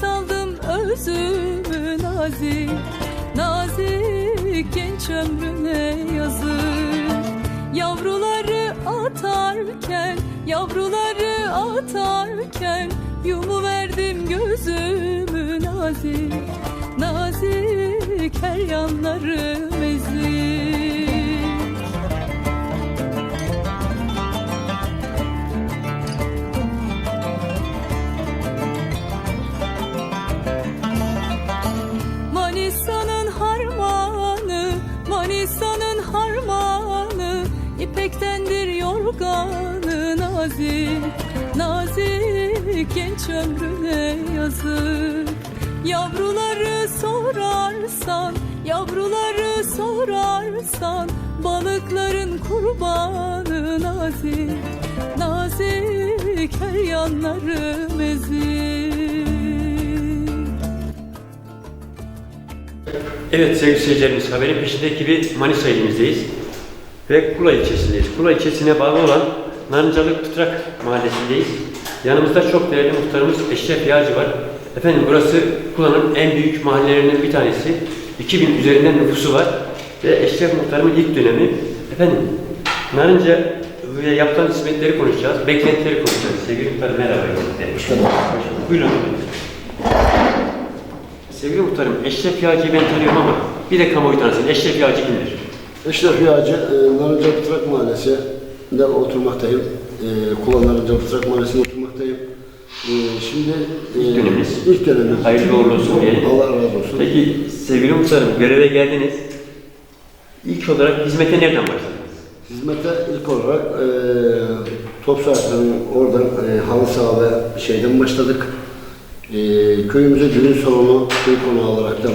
saldım özümü nazik. Nazik genç ömrüne yazık. Yavruları atarken Yavruları atarken Yumu verdim gözümü nazik. Nazik her yanlarım ezik yorganı nazik, nazik genç ömrüne yazık Yavruları sorarsan, yavruları sorarsan Balıkların kurbanı nazik, nazik her yanlarım ezik Evet sevgili seyircilerimiz haberin peşindeki bir Manisa ilimizdeyiz. Ve Kula ilçesindeyiz. Kula ilçesine bağlı olan Narıncalı Pıtrak mahallesindeyiz. Yanımızda çok değerli muhtarımız Eşref Yağcı var. Efendim burası Kula'nın en büyük mahallelerinden bir tanesi. 2000 üzerinden nüfusu var. Ve Eşref muhtarımın ilk dönemi. Efendim Narınca ve yapılan hizmetleri konuşacağız. Beklentileri konuşacağız. Sevgili muhtarım merhaba. Hoş geldiniz. Buyurun. Sevgili muhtarım, Eşref Yağcı'yı ben tanıyorum ama bir de kamuoyu tanısın. Eşref Yağcı kimdir? Eşref Yağcı, e, Narınca Pıtrak Mahallesi'nde oturmaktayım. E, Kula Narınca Pıtrak Mahallesi'nde oturmaktayım. E, şimdi e, İlk döneminiz. İlk dönemimiz. Hayırlı uğurlu olsun diyelim. Allah razı olsun. Peki sevgili muhtarım, göreve geldiniz. İlk olarak hizmete nereden başladınız? Hizmete ilk olarak e, top saatlerinin oradan e, halı saha ve şeyden başladık. E, köyümüze düğün salonu, köy konağı olarak da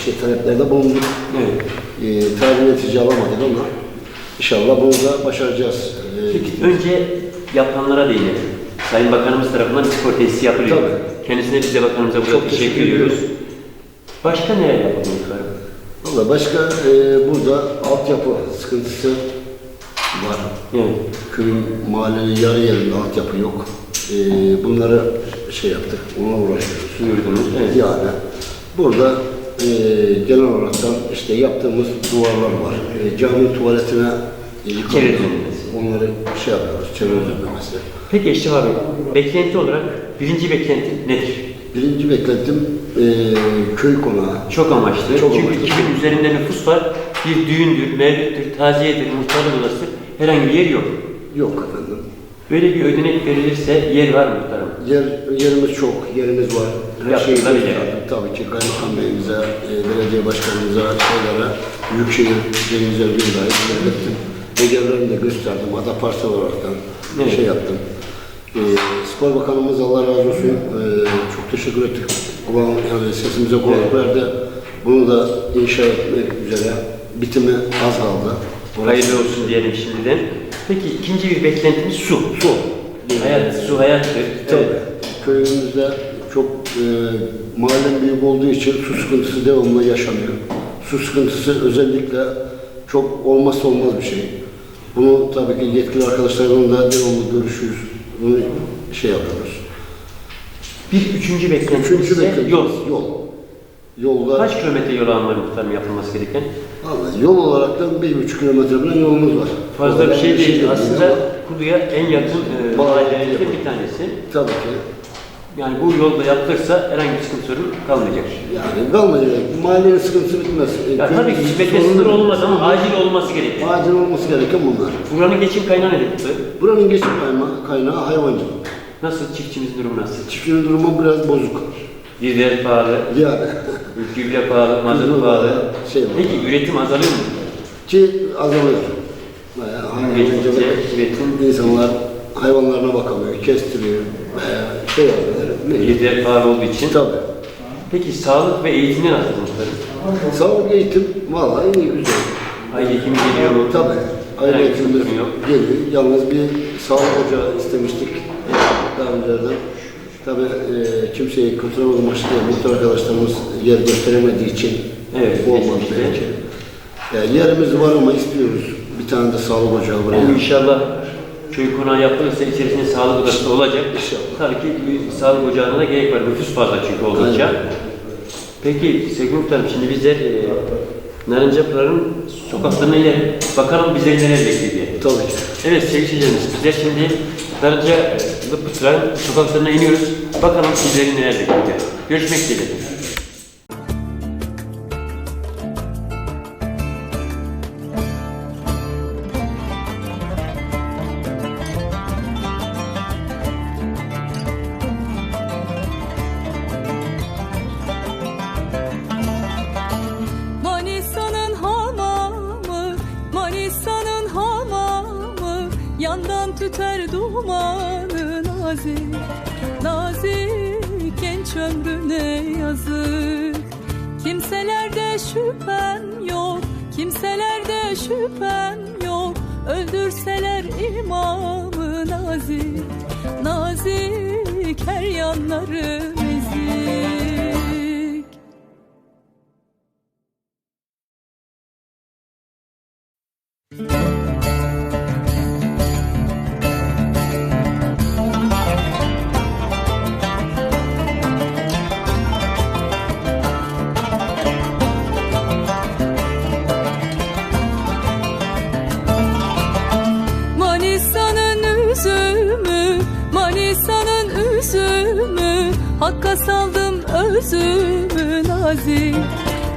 işte taleplerde bulunduk. Evet. E, tarihi netice alamadık ama inşallah bunu da başaracağız. E, Peki önce yapılanlara değinelim. Sayın Bakanımız tarafından bir spor tesisi yapılıyor. Tabii. Kendisine biz de bakanımıza burada Çok teşekkür, teşekkür ediyoruz. Başka neler muhtarım? Valla başka e, burada altyapı sıkıntısı var. Evet. Köyün mahallenin yarı yerinde altyapı yok. E, bunları şey yaptık, ona uğraşıyoruz. Buyurdunuz. Evet. Yani burada e, genel olaraktan işte yaptığımız duvarlar var. E, cami tuvaletine e. Onları şey yapıyoruz, çevre düzenlemesi. Peki Eşref abi, beklenti olarak birinci beklenti nedir? Birinci beklentim e, köy konağı. Çok amaçlı. Çok Çünkü amaçlı. 2000 üzerinde nüfus var. Bir düğündür, mevlüttür, taziyedir, muhtarlık odası herhangi bir yer yok. Yok efendim. Böyle bir ödenek verilirse yer var muhtarım. Yer, yerimiz çok, yerimiz var. Yaptığında bile. gösterdim. Tabii ki kaymakam beyimize, e, belediye başkanımıza, şeylere, büyükşehir belediye dair belirttim. Becerlerimi de gösterdim. Ada parsel olaraktan Evet. şey yaptım. E, spor bakanımız Allah razı olsun. E, çok teşekkür ettik. Ulan yani sesimize kulak verdi. Bunu da inşa etmek üzere. Bitimi az kaldı. Hayırlı olsun diyelim şimdiden. Peki ikinci bir beklentimiz su. Su. Hayat, su hayattır. Tabii. Evet. Köyümüzde e, mahallen büyük olduğu için su sıkıntısı devamlı yaşanıyor. Su sıkıntısı özellikle çok olmazsa olmaz bir şey. Bunu tabii ki yetkili arkadaşlarımla da devamlı görüşüyoruz. Bunu şey yapıyoruz. Bir üçüncü beklentimiz Üçüncü ise beklentimiz yol. Yol. Yolda, Kaç kilometre yol almalı muhtarım yapılması gereken? Vallahi yol olarak da bir buçuk kilometre bile yolumuz var. Fazla bir Oradan şey değil. Aslında Kudu'ya en yakın e, Bağlı. mahallelerimizden bir tanesi. Tabii ki. Yani bu yolda yapılırsa herhangi bir sıkıntı sorun kalmayacak. Yani kalmayacak. Mahallenin sıkıntısı bitmez. Ya Köy- tabii ki hizmette sorunlu- sınır olmaz ama acil olması gerekir. Acil olması gereken bunlar. Buranın geçim kaynağı nedir? Buranın geçim kaynağı, kaynağı hayvancılık. Nasıl çiftçimizin durumu nasıl? Çiftçinin durumu biraz bozuk. Biber pahalı, Yani gübre pahalı, mazot Gübre pahalı. pahalı, şey var. Peki üretim azalıyor mu? ki azalıyor. Bayağı hayvancılık, üretim insanlar hayvanlarına bakamıyor, kestiriyor veya şey? Biber pahalı olduğu için. Tabii. Peki sağlık ve eğitimde nasıl muhtarım? Sağlık eğitim vallahi iyi güzel. Aile hekimi geliyor mu? Tabii. Aile Herhangi bir sorun yok. geliyor. Yalnız bir sağlık ocağı istemiştik daha önceden. Tabii e, kimseyi kurtaramadı maçta muhtar arkadaşlarımız yer gösteremediği için Evet, olmadı belki. Yani yerimiz var ama istiyoruz. Bir tane de sağlık ocağı buraya. Yani inşallah köy konağı yapılırsa içerisinde sağlık odası da olacak. Tabii ki bir sağlık ocağına da gerek var. Nüfus fazla çünkü oldukça. Aynen. Peki Sevgili Muhtarım şimdi bizler e, Narıncapınar'ın sokaklarına inelim. Bakalım bizleri neler bekliyor diye. Tabii ki. Evet sevgili seyircilerimiz bizler şimdi Narıncalı Pıtıra'nın sokaklarına iniyoruz. Bakalım bizleri neler bekliyor. Görüşmek dileğiyle. Dumanı nazik Nazik genç ömrüne yazık. Kimselerde şüphem yok Kimselerde şüphem yok. Öldürseler imamı nazik Nazik her yanları özümü nazik,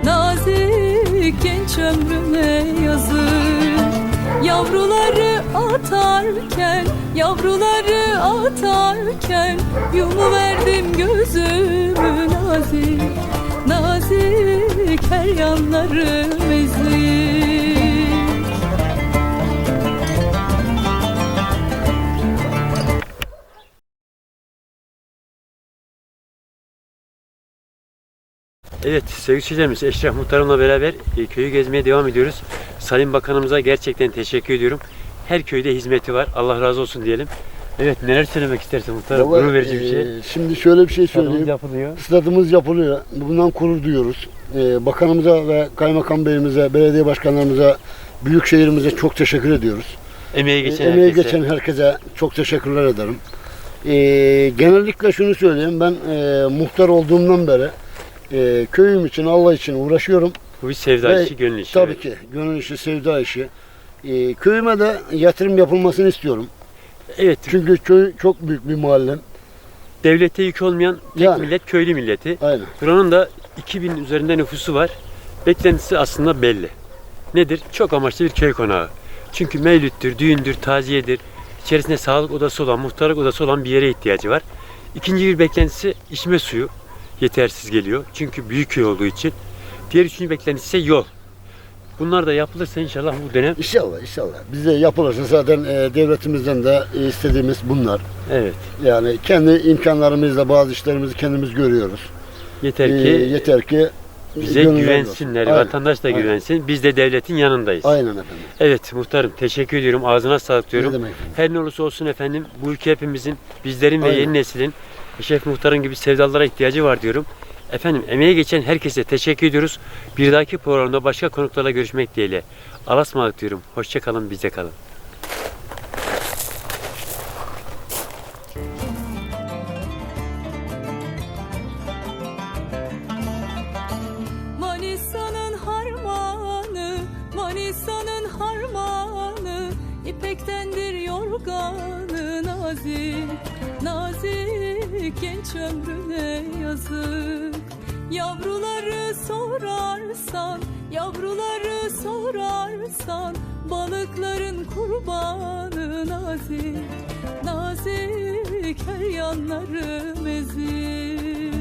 nazik genç ömrüne yazık. Yavruları atarken, yavruları atarken Yumuverdim gözümü nazik, nazik her yanlarım Evet sevgili seyircilerimiz Eşref Muhtarım'la beraber e, köyü gezmeye devam ediyoruz. Sayın Bakanımıza gerçekten teşekkür ediyorum. Her köyde hizmeti var. Allah razı olsun diyelim. Evet neler söylemek istersin muhtarım? Vallahi, Gurur verici bir şey. e, Şimdi şöyle bir şey söyleyeyim. yapılıyor. Stadımız yapılıyor. Bundan gurur duyuyoruz. Ee, bakanımıza ve kaymakam beyimize, belediye başkanlarımıza, büyükşehirimize çok teşekkür ediyoruz. Emeği geçen emeği herkese. geçen herkese çok teşekkürler ederim. Genellikle şunu söyleyeyim. Ben e, muhtar olduğumdan beri e, köyüm için, Allah için uğraşıyorum. Bu bir sevda Ve işi, gönül işi. Tabii ki. Gönül işi, sevda işi. Ee, köyüme de yatırım yapılmasını istiyorum. Evet, Çünkü köy çok büyük bir mahallem. devlete yük olmayan tek Yani. millet köylü milleti. Aynen. Buranın da 2000 üzerinde nüfusu var. Beklentisi aslında belli. Nedir? Çok amaçlı bir köy konağı. Çünkü mevlüttür, düğündür, taziyedir. İçerisinde sağlık odası olan, muhtarlık odası olan bir yere ihtiyacı var. İkinci bir beklentisi içme suyu yetersiz geliyor. Çünkü büyük köy olduğu için. Diğer üçüncü beklentisi ise yol. Bunlar da yapılırsa inşallah bu dönem İnşallah, inşallah. Bize yapılırsa zaten e, devletimizden de e, istediğimiz bunlar. evet Yani kendi imkanlarımızla bazı işlerimizi kendimiz görüyoruz. yeter Ee, ki yeter ki bize güvensinler, olsun. Aynen, vatandaş da aynen. güvensin. Biz de devletin yanındayız. Aynen efendim. Evet muhtarım teşekkür ediyorum. Ağzına sağlık diyorum. Ne demek efendim? Her ne olursa olsun efendim bu ülke hepimizin, bizlerin ve Aynen. yeni neslin Şef Muhtar'ın gibi sevdalara ihtiyacı var diyorum. Efendim emeğe geçen herkese teşekkür ediyoruz. Bir dahaki programda başka konuklarla görüşmek dileğiyle. Alasmalık diyorum. Hoşça kalın, bizde kalın. Manisa'nın harmanı, Manisa'nın harmanı İpektendir yorganı nazik, nazik genç ömrüne yazık. Yavruları sorarsan, yavruları sorarsan Balıkların kurbanı nazik, nazik her yanları mezik